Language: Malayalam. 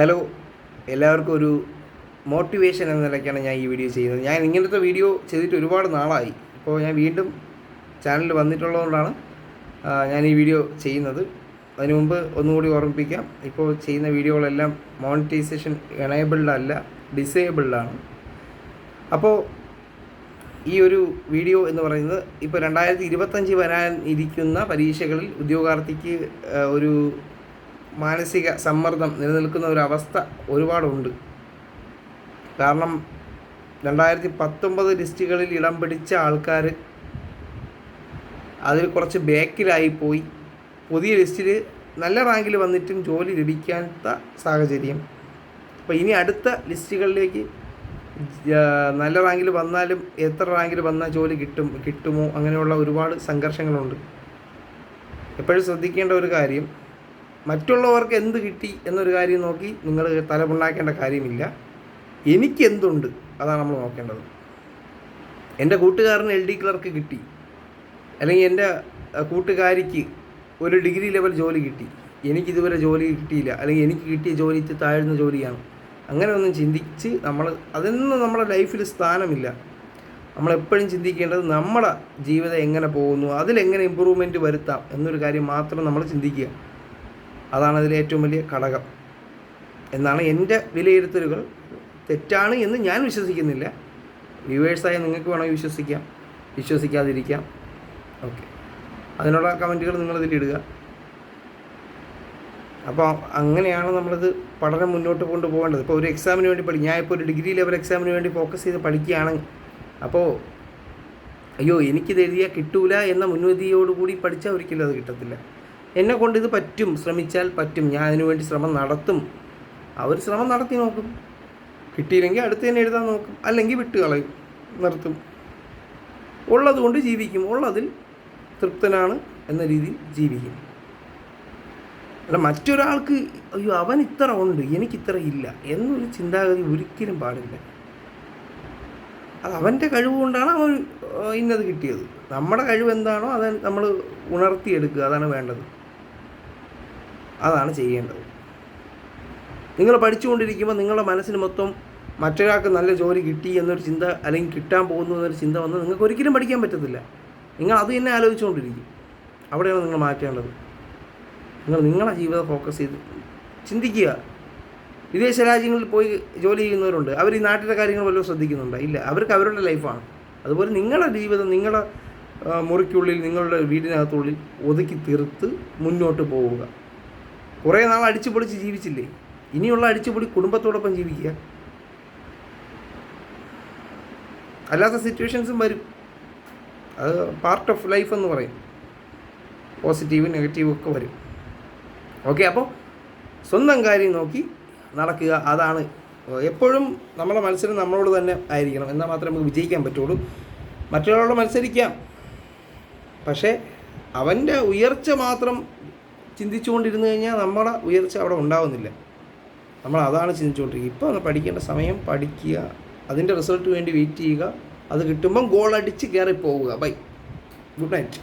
ഹലോ എല്ലാവർക്കും ഒരു മോട്ടിവേഷൻ എന്ന നിലയ്ക്കാണ് ഞാൻ ഈ വീഡിയോ ചെയ്യുന്നത്. ഞാൻ ഇങ്ങനത്തെ വീഡിയോ ചെയ്തിട്ട് ഒരുപാട് നാളായി. അപ്പോൾ ഞാൻ വീണ്ടും ചാനലിൽ വന്നിട്ടുള്ളതുകൊണ്ടാണ് ഞാൻ ഈ വീഡിയോ ചെയ്യുന്നത്. അതിനു മുമ്പ് ഒന്നുകൂടി ഓർമ്മിപ്പിക്കാം. ഇപ്പോൾ ചെയ്യുന്ന വീഡിയോകളെല്ലാം മോണിറ്റൈസേഷൻ എനേബിൾഡ് അല്ല ഡിസേബിൾഡാണ് അപ്പോൾ ഈ ഒരു വീഡിയോ എന്ന് പറയുന്നത് ഇപ്പോൾ രണ്ടായിരത്തി ഇരുപത്തഞ്ച് വരാൻ ഇരിക്കുന്ന പരീക്ഷകളിൽ ഉദ്യോഗാർത്ഥിക്ക് ഒരു മാനസിക സമ്മർദ്ദം നിലനിൽക്കുന്ന ഒരു അവസ്ഥ ഒരുപാടുണ്ട്. കാരണം രണ്ടായിരത്തി പത്തൊമ്പത് ലിസ്റ്റുകളിൽ ഇടം പിടിച്ച ആൾക്കാർ അതിൽ കുറച്ച് ബാക്കിലായി പോയി. പുതിയ ലിസ്റ്റിൽ നല്ല റാങ്കിൽ വന്നിട്ടും ജോലി ലഭിക്കാത്ത സാഹചര്യം. അപ്പോൾ ഇനി അടുത്ത ലിസ്റ്റുകളിലേക്ക് നല്ല റാങ്കിൽ വന്നാലും എത്ര റാങ്കിൽ വന്നാൽ ജോലി കിട്ടും കിട്ടുമോ? അങ്ങനെയുള്ള ഒരുപാട് സംഘർഷങ്ങളുണ്ട്. എപ്പോഴും ശ്രദ്ധിക്കേണ്ട ഒരു കാര്യം മറ്റുള്ളവർക്ക് എന്ത് കിട്ടി എന്നൊരു കാര്യം നോക്കി നിങ്ങൾ തലമുണ്ടാക്കേണ്ട കാര്യമില്ല. എനിക്ക് എന്തുണ്ട് അതാണ് നമ്മൾ നോക്കേണ്ടത്. എന്റെ കൂട്ടുകാരന് എൽ ഡി ക്ലർക്ക് കിട്ടി. അല്ലെങ്കിൽ എന്റെ കൂട്ടുകാരിക്ക് ഒരു ഡിഗ്രി ലെവൽ ജോലി കിട്ടി. എനിക്കിതുവരെ ജോലി കിട്ടിയില്ല. അല്ലെങ്കിൽ എനിക്ക് കിട്ടിയ ജോലി താഴ്ന്ന ജോലിയാണ്. അങ്ങനെ ഒന്നും ചിന്തിച്ച് നമ്മൾ അതൊന്നും നമ്മുടെ ലൈഫിൽ സ്ഥാനമില്ല. നമ്മളെപ്പോഴും ചിന്തിക്കേണ്ടത് നമ്മുടെ ജീവിതം എങ്ങനെ പോകുന്നു അതിലെങ്ങനെ ഇമ്പ്രൂവ്മെന്റ് വരുത്താം എന്നൊരു കാര്യം മാത്രം നമ്മൾ ചിന്തിക്കുക. അതാണ് അതിലെ ഏറ്റവും വലിയ ഘടകം. എന്നാണ് എന്റെ വിലയിരുത്തലുകൾ. തെറ്റാണ് എന്ന് ഞാൻ വിശ്വസിക്കുന്നില്ല. വ്യൂവേഴ്സായ നിങ്ങൾക്ക് വേണമെങ്കിൽ വിശ്വസിക്കാം. വിശ്വസിക്കാതിരിക്കാം. ഓക്കെ. അതിനുള്ള കമന്റുകൾ നിങ്ങളിതിൽ ഇടുക. അപ്പോൾ അങ്ങനെയാണ് നമ്മളിത് പഠനം മുന്നോട്ട് കൊണ്ടുപോകേണ്ടത്. ഇപ്പോൾ ഒരു എക്സാമിന് വേണ്ടി പഠി ഞാൻ ഇപ്പോൾ ഒരു ഡിഗ്രി ലെവൽ എക്സാമിന് വേണ്ടി ഫോക്കസ് ചെയ്ത് പഠിക്കുകയാണ്. അപ്പോൾ അയ്യോ എനിക്കിത് എഴുതിയാൽ കിട്ടൂല എന്ന മുൻവിധിയോടുകൂടി പഠിച്ചാൽ ഒരിക്കലും അത് കിട്ടത്തില്ല. എന്നെ കൊണ്ട് ഇത് പറ്റും ശ്രമിച്ചാൽ പറ്റും. ഞാൻ അതിനു വേണ്ടി ശ്രമം നടത്തും. അവർ ശ്രമം നടത്തി നോക്കും. കിട്ടിയില്ലെങ്കിൽ അടുത്ത് തന്നെ എഴുതാൻ നോക്കും. അല്ലെങ്കിൽ വിട്ട് കളയും നിർത്തും. ഉള്ളതുകൊണ്ട് ജീവിക്കും. ഉള്ളതിൽ തൃപ്തനാണ് എന്ന രീതിയിൽ ജീവിക്കും. അല്ല മറ്റൊരാൾക്ക് അയ്യോ അവൻ ഇത്ര ഉണ്ട് എനിക്കിത്ര ഇല്ല എന്നൊരു ചിന്താഗതി ഒരിക്കലും പാടില്ല. അത് അവന്റെ കഴിവ് കൊണ്ടാണ് അവൻ ഇന്നത് കിട്ടിയത്. നമ്മുടെ കഴിവ് എന്താണോ അത് നമ്മൾ ഉണർത്തിയെടുക്കുക അതാണ് വേണ്ടത്. അതാണ് ചെയ്യേണ്ടത്. നിങ്ങൾ പഠിച്ചുകൊണ്ടിരിക്കുമ്പോൾ നിങ്ങളുടെ മനസ്സിന് മൊത്തം മറ്റൊരാൾക്ക് നല്ല ജോലി കിട്ടി എന്നൊരു ചിന്ത അല്ലെങ്കിൽ കിട്ടാൻ പോകുന്നു എന്നൊരു ചിന്ത വന്നാൽ നിങ്ങൾക്ക് ഒരിക്കലും പഠിക്കാൻ പറ്റത്തില്ല. നിങ്ങൾ അത് തന്നെ ആലോചിച്ചുകൊണ്ടിരിക്കും. അവിടെയാണ് നിങ്ങൾ മാറ്റേണ്ടത്. നിങ്ങൾ നിങ്ങളെ ജീവിതം ഫോക്കസ് ചെയ്ത് ചിന്തിക്കുക. വിദേശ രാജ്യങ്ങളിൽ പോയി ജോലി ചെയ്യുന്നവരുണ്ട്. അവർ ഈ നാട്ടിലെ കാര്യങ്ങൾ വല്ലതും ശ്രദ്ധിക്കുന്നുണ്ടോ? ഇല്ല. അവർക്ക് അവരുടെ ലൈഫാണ് അതുപോലെ നിങ്ങളുടെ ജീവിതം നിങ്ങളുടെ മുറിക്കുള്ളിൽ നിങ്ങളുടെ വീടിനകത്തുള്ളിൽ ഒതുക്കി തീർത്ത് മുന്നോട്ട് പോവുക. കുറേ നാൾ അടിച്ചു പൊളിച്ച് ജീവിച്ചില്ലേ? ഇനിയുള്ള അടിച്ചുപൊളി കുടുംബത്തോടൊപ്പം ജീവിക്കുക. അല്ലാത്ത സിറ്റുവേഷൻസും വരും. അത് പാർട്ട് ഓഫ് ലൈഫ് എന്ന് പറയും. പോസിറ്റീവ് നെഗറ്റീവ് ഒക്കെ വരും. ഓക്കെ അപ്പോൾ സ്വന്തം കാര്യം നോക്കി നടക്കുക അതാണ്. എപ്പോഴും നമ്മളെ മത്സരം നമ്മളോട് തന്നെ ആയിരിക്കണം. എന്നാൽ മാത്രമേ നമുക്ക് വിജയിക്കാൻ പറ്റുള്ളൂ. മറ്റൊരാളോട് മത്സരിക്കാം. പക്ഷേ അവന്റെ ഉയർച്ച മാത്രം ചിന്തിച്ചുകൊണ്ടിരുന്നു കഴിഞ്ഞാൽ നമ്മുടെ ഉയർച്ച അവിടെ ഉണ്ടാവുന്നില്ല. നമ്മൾ അതാണ് ചിന്തിച്ചുകൊണ്ടിരിക്കുക ഇപ്പോൾ പഠിക്കേണ്ട സമയം പഠിക്കുക അതിന്റെ റിസൾട്ട് വേണ്ടി വെയിറ്റ് ചെയ്യുക അത് കിട്ടുമ്പം ഗോൾ അടിച്ച് കയറി പോവുക ബൈ ഗുഡ് നൈറ്റ്